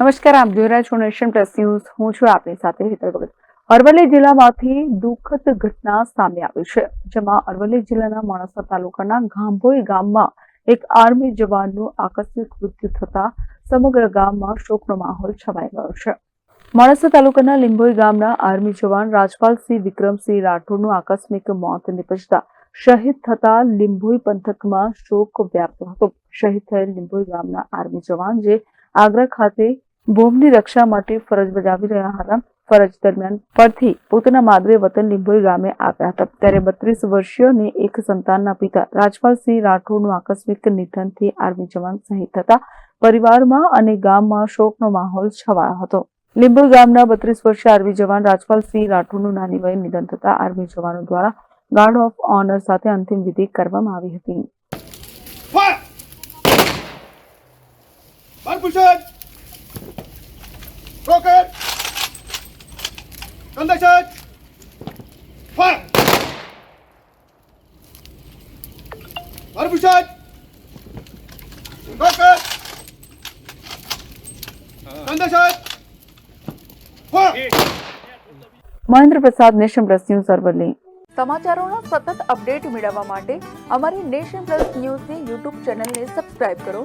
નમસ્કાર, આપ જોઈ રહ્યા છો નેશન પ્લસ ન્યૂઝ. હું છું આપની સાથે હેતલ ભગત. અરવલ્લી જિલ્લામાંથી દુઃખદ ઘટના સામે આવી છે, જેમાં અરવલ્લી જિલ્લાના માણસા તાલુકાના ગાંભોઈ ગામમાં એક આર્મી જવાનનું આકસ્મિક મૃત્યુ થતા સમગ્ર ગામમાં શોકનો માહોલ છવાઈ ગયો છે. માણસા તાલુકાના લીંબોઈ ગામના આર્મી જવાન રાજપાલસિંહ વિક્રમસિંહ રાઠોડનું આકસ્મિક મોત નિપજતા શહીદ થતા લીંબોઈ પંથકમાં શોક વ્યાપ્યો હતો. શહીદ થયેલ લીંબોઈ ગામના આર્મી જવાન જે આગ્રા ખાતે ભૂમની રક્ષા માટે ફરજ બજાવી રહ્યા હતા. ફરજ દરમિયાન પરથી પોતાના માદરે વતન લીંબોઈ ગામે આવ્યા હતા. ત્યારે બત્રીસ વર્ષીયને એક સંતાનના પિતા રાજપાલસિંહ રાઠોડનું આકસ્મિક નિધનથી આર્મી જવાન શહીદ થતા પરિવારમાં અને ગામમાં શોકનો માહોલ છવાયો હતો. લીંબોઈ ગામના બત્રીસ વર્ષીય આર્મી જવાન રાજપાલસિંહ રાઠોડનું નાની વયે નિધન થતા આર્મી જવાનો દ્વારા ગાર્ડ ઓફ ઓનર સાથે અંતિમ વિધિ કરવામાં આવી હતી! Rocket! Conduction! Fire! Barbushan! Rocket! Conduction! Fire! Mahendra પ્રસાદ નેશન પ્લસ ન્યૂઝ અરવલ્લી સમાચારોના સતત અપડેટ મેળવવા માટે અમારી નેશન પ્લસ ન્યૂઝની યુટ્યુબ ચેનલને સબસ્ક્રાઇબ કરો